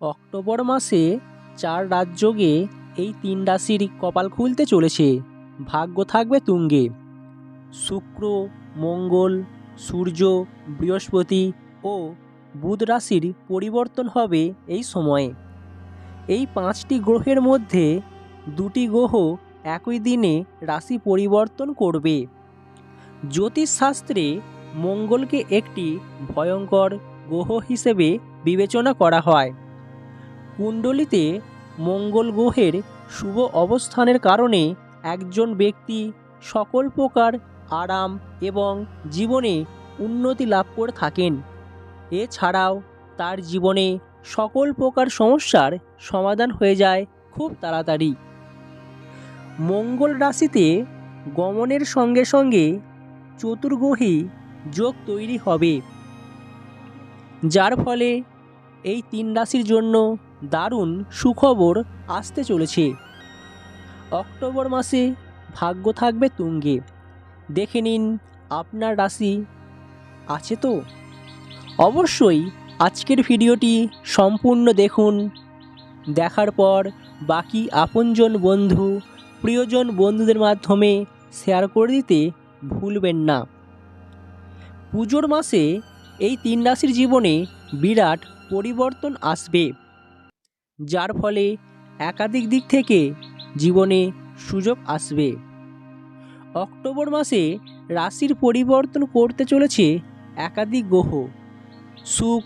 October মাসে চার রাজযোগে এই তিন রাশির কপাল খুলতে চলেছে। ভাগ্য থাকবে তুঙ্গে। শুক্র, মঙ্গল, সূর্য, বৃহস্পতি ও বুধ রাশির পরিবর্তন হবে এই সময়ে। এই পাঁচটি গ্রহের মধ্যে দুটি গ্রহ একই দিনে রাশি পরিবর্তন করবে। জ্যোতিষশাস্ত্রে মঙ্গলকে একটি ভয়ঙ্কর গ্রহ হিসেবে বিবেচনা করা হয়। কুণ্ডলিতে মঙ্গল গ্রহের শুভ অবস্থানের কারণে একজন ব্যক্তি সকল প্রকার আরাম এবং জীবনে উন্নতি লাভ করে থাকেন। এছাড়াও তার জীবনে সকল প্রকার সমস্যার সমাধান হয়ে যায় খুব তাড়াতাড়ি। মঙ্গল রাশিতে গমনের সঙ্গে সঙ্গে চতুর্গ্রহী যোগ তৈরি হবে, যার ফলে এই তিন রাশির জন্য দারুণ সুখবর আসতে চলেছে। অক্টোবর মাসে ভাগ্য থাকবে তুঙ্গে। দেখে নিন আপনার রাশি আছে তো? অবশ্যই আজকের ভিডিওটি সম্পূর্ণ দেখুন। দেখার পর বাকি আপনজন বন্ধু, প্রিয়জন বন্ধুদের মাধ্যমে শেয়ার করে দিতে ভুলবেন না। পুজোর মাসে এই তিন রাশির জীবনে বিরাট পরিবর্তন আসবে। যার ফলে একাধিক দিক থেকে জীবনে সুযোগ আসবে। অক্টোবর মাসে রাশির পরিবর্তন করতে চলেছে একাধিক গ্রহ। সুখ,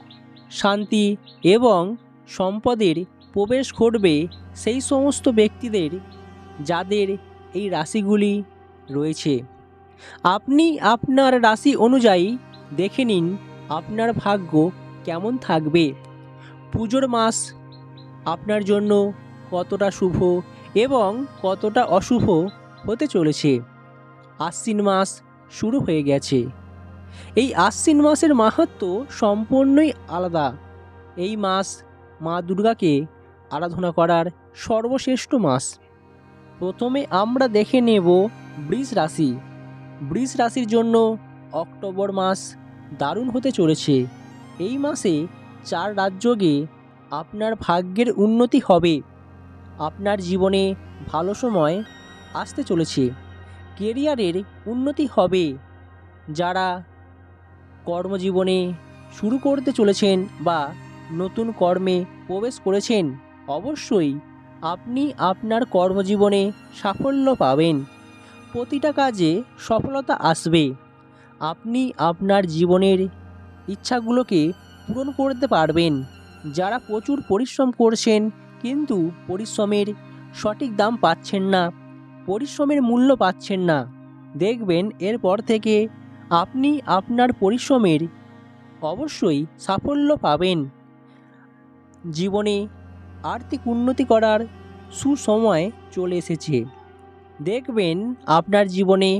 শান্তি এবং সম্পদের প্রবেশ ঘটবে সেই সমস্ত ব্যক্তিদের যাদের এই রাশিগুলি রয়েছে। আপনি আপনার রাশি অনুযায়ী দেখে নিন আপনার ভাগ্য কেমন থাকবে। পুজোর মাস আপনার জন্য কতটা শুভ এবং কতটা অশুভ হতে চলেছে। আশ্বিন মাস শুরু হয়ে গেছে। এই আশ্বিন মাসের মাহাত্ম সম্পূর্ণই আলাদা। এই মাস মা দুর্গাকে আরাধনা করার সর্বশ্রেষ্ঠ মাস। প্রথমে আমরা দেখে নেব বৃষ রাশি। বৃষ রাশির জন্য অক্টোবর মাস দারুণ হতে চলেছে। এই মাসে চার রাজযোগে আপনার ভাগ্যের উন্নতি হবে। আপনার জীবনে ভালো সময় আসতে চলেছে। কেরিয়ারের উন্নতি হবে। যারা কর্মজীবনে শুরু করতে চলেছেন বা নতুন কর্মে প্রবেশ করেছেন, অবশ্যই আপনি আপনার কর্মজীবনে সাফল্য পাবেন। প্রতিটা কাজে সফলতা আসবে। আপনি আপনার জীবনের ইচ্ছাগুলোকে পূরণ করতে পারবেন। যারা প্রচুর পরিশ্রম করছেন, কিন্তু পরিশ্রমের সঠিক দাম পাচ্ছেন না, পরিশ্রমের মূল্য পাচ্ছেন না। দেখবেন এরপর থেকে আপনি আপনার পরিশ্রমের অবশ্যই সাফল্য পাবেন। জীবনে আর্থিক উন্নতি করার সুসময় চলে এসেছে। দেখবেন আপনার জীবনে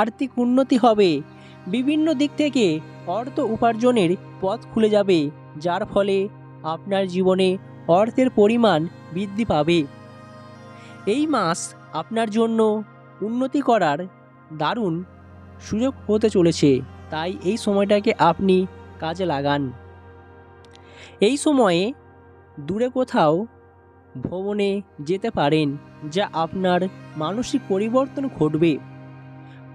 আর্থিক উন্নতি হবে। বিভিন্ন দিক থেকে অর্থ উপার্জনের পথ খুলে যাবে, যার ফলে আপনার জীবনে অর্থের পরিমাণ বৃদ্ধি পাবে। এই মাস আপনার জন্য উন্নতি করার দারুণ সুযোগ হতে চলেছে, তাই এই সময়টাকে আপনি কাজে লাগান। এই সময়ে দূরে কোথাও ভ্রমণে যেতে পারেন, যা আপনার মানসিক পরিবর্তন ঘটবে।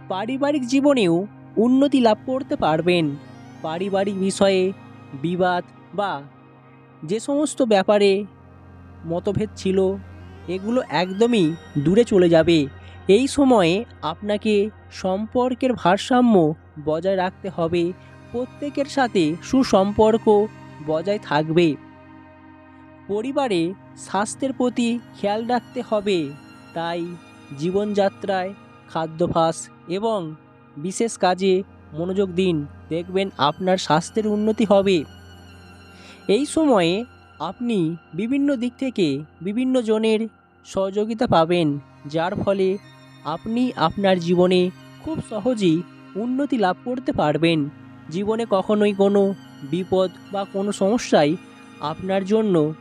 পারিবারিক জীবনেও উন্নতি লাভ করতে পারবেন। পারিবারিক বিষয়ে বিবাদ বা যে সমস্ত ব্যাপারে মতভেদ ছিল, এগুলো একদমই দূরে চলে যাবে। এই সময়ে আপনাকে সম্পর্কের ভারসাম্য বজায় রাখতে হবে। প্রত্যেকের সাথে সুসম্পর্ক বজায় থাকবে। পরিবারে স্বাস্থ্যের প্রতি খেয়াল রাখতে হবে। তাই জীবনযাত্রায় খাদ্যাভ্যাস এবং বিশেষ কাজে মনোযোগ দিন। দেখবেন আপনার স্বাস্থ্যের উন্নতি হবে। এই সময়ে আপনি বিভিন্ন দিক থেকে বিভিন্ন জনের সহযোগিতা পাবেন, যার ফলে আপনি আপনার জীবনে খুব সহজেই উন্নতি লাভ করতে পারবেন। জীবনে কখনোই কোনো বিপদ বা কোনো সমস্যাই আপনার জন্য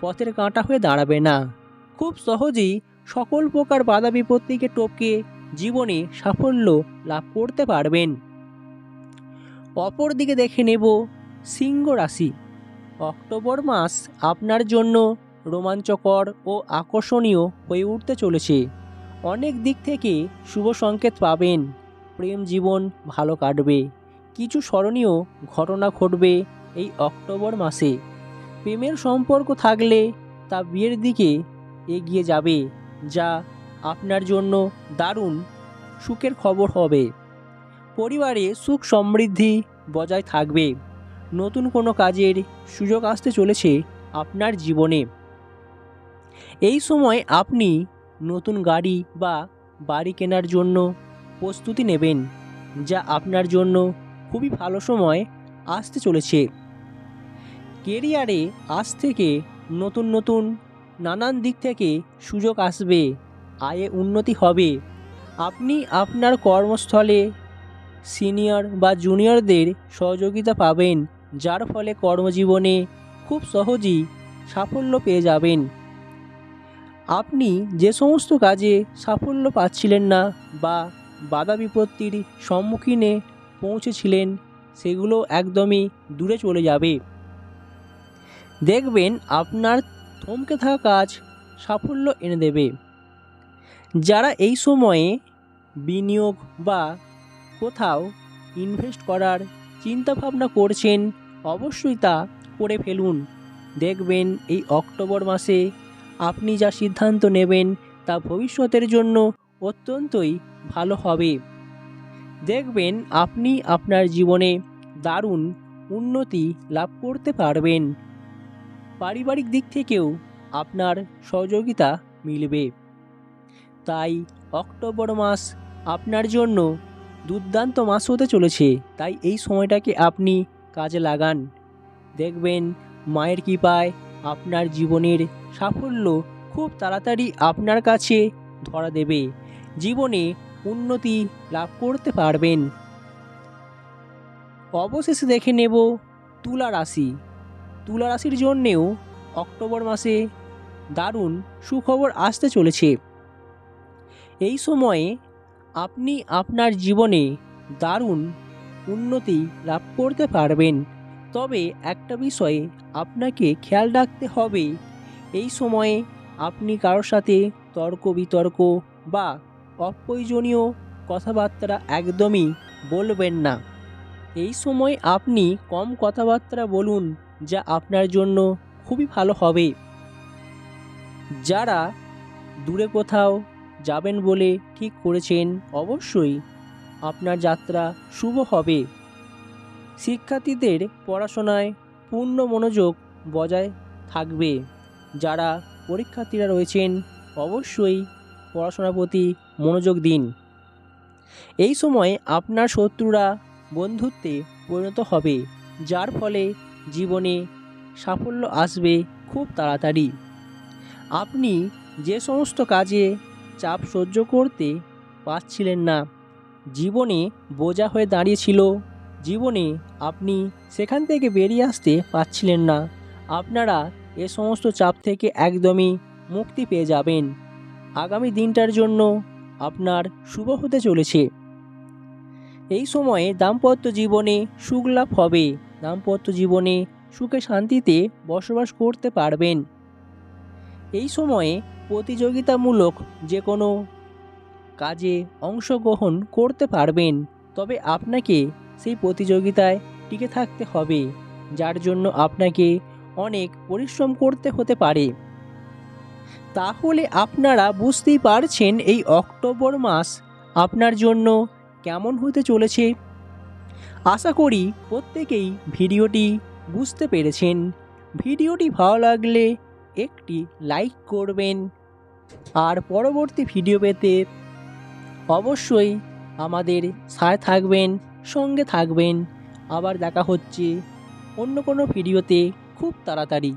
পথের কাঁটা হয়ে দাঁড়াবে না। খুব সহজেই সকল প্রকার বাধা বিপত্তিকে টপকে জীবনে সাফল্য লাভ করতে পারবেন। অপর দিকে দেখে নেব সিংহ রাশি। অক্টোবর মাস আপনার জন্য রোমাঞ্চকর ও আকর্ষণীয় হয়ে উঠতে চলেছে। অনেক দিক থেকে শুভ সংকেত পাবেন। প্রেম জীবন ভালো কাটবে। কিছু স্মরণীয় ঘটনা ঘটবে এই অক্টোবর মাসে। প্রেমের সম্পর্ক থাকলে তা বিয়ের দিকে এগিয়ে যাবে, যা আপনার জন্য দারুণ সুখের খবর হবে। পরিবারে সুখ সমৃদ্ধি বজায় থাকবে। নতুন কোনো কাজের সুযোগ আসতে চলেছে আপনার জীবনে। এই সময় আপনি নতুন গাড়ি বা বাড়ি কেনার জন্য প্রস্তুতি নেবেন, যা আপনার জন্য খুবই ভালো সময় আসতে চলেছে। কেরিয়ারে আজ থেকে নতুন নতুন নানান দিক থেকে সুযোগ আসবে, আয়ে উন্নতি হবে। আপনি আপনার কর্মস্থলে সিনিয়র বা জুনিয়রদের সহযোগিতা পাবেন যার ফলে কর্মজীবনে খুব সহজেই সাফল্য পেয়ে যাবেন। আপনি যে সমস্ত কাজে সাফল্য পাচ্ছিলেন না বা বাধা বিপত্তির সম্মুখীনে পৌঁছেছিলেন, সেগুলো একদমই দূরে চলে যাবে। দেখবেন আপনার থমকে থাকা কাজ সাফল্য এনে দেবে। যারা এই সময়ে বিনিয়োগ বা কোথাও ইনভেস্ট করার চিন্তাভাবনা করছেন অবশ্যই তা করে ফেলুন। দেখবেন এই অক্টোবর মাসে আপনি যা সিদ্ধান্ত নেবেন তা ভবিষ্যতের জন্য অত্যন্তই ভালো হবে। দেখবেন আপনি আপনার জীবনে দারুণ উন্নতি লাভ করতে পারবেন। পারিবারিক দিক থেকেও আপনার সহযোগিতা মিলবে। তাই অক্টোবর মাস আপনার জন্য দুর্দান্ত মাস হতে চলেছে। তাই এই সময়টাকে আপনি কাজে লাগান। দেখবেন মায়ের কৃপায় আপনার জীবনের সাফল্য খুব তাড়াতাড়ি আপনার কাছে ধরা দেবে। জীবনে উন্নতি লাভ করতে পারবেন। অবশেষে দেখে নেব তুলা রাশি। তুলা রাশির জন্যেও অক্টোবর মাসে দারুণ সুখবর আসতে চলেছে। এই সময়ে আপনি আপনার জীবনে দারুণ উন্নতি লাভ করতে পারবেন। তবে একটা বিষয়ে আপনাকে খেয়াল রাখতে হবে। এই সময়ে আপনি কারোর সাথে তর্ক বিতর্ক বা অপ্রয়োজনীয় কথাবার্তা একদমই বলবেন না। এই সময় আপনি কম কথাবার্তা বলুন যা আপনার জন্য খুবই ভালো হবে। যারা দূরে কোথাও যাবেন বলে ঠিক করেছেন অবশ্যই আপনার যাত্রা শুভ হবে। শিক্ষার্থীদের পড়াশোনায় পূর্ণ মনোযোগ বজায় থাকবে। যারা পরীক্ষার্থীরা রয়েছেন, অবশ্যই পড়াশোনার প্রতি মনোযোগ দিন। এই সময় আপনার শত্রুরা বন্ধুত্বে পরিণত হবে, যার ফলে জীবনে সাফল্য আসবে খুব তাড়াতাড়ি। আপনি যে সমস্ত কাজে চাপ সহ্য করতে পারছিলেন না জীবনে বোঝা হয়ে দাঁড়িয়েছিল। জীবনে আপনি সেখান থেকে বেরিয়ে আসতে পারছিলেন না। আপনারা এ সমস্ত চাপ থেকে একদমই মুক্তি পেয়ে যাবেন। আগামী দিনটার জন্য আপনার শুভ হতে চলেছে। এই সময়ে দাম্পত্য জীবনে সুখ লাভ হবে। দাম্পত্য জীবনে সুখে শান্তিতে বসবাস করতে পারবেন। এই সময়ে প্রতিযোগিতামূলক যে কোনো কাজে অংশগ্রহণ করতে পারবেন। তবে আপনাকে সেই প্রতিযোগিতায় টিকে থাকতে হবে, যার জন্য আপনাকে অনেক পরিশ্রম করতে হতে পারে। তাহলে আপনারা বুঝতেই পারছেন এই অক্টোবর মাস আপনার জন্য কেমন হতে চলেছে। আশা করি প্রত্যেকেই ভিডিওটি বুঝতে পেরেছেন। ভিডিওটি ভালো লাগলে একটি লাইক করবেন। আর পরবর্তী ভিডিও পেতে অবশ্যই আমাদের সায় থাকবেন সঙ্গে থাকবেন। আবার দেখা হচ্ছে অন্য কোনো ভিডিওতে খুব তাড়াতাড়ি।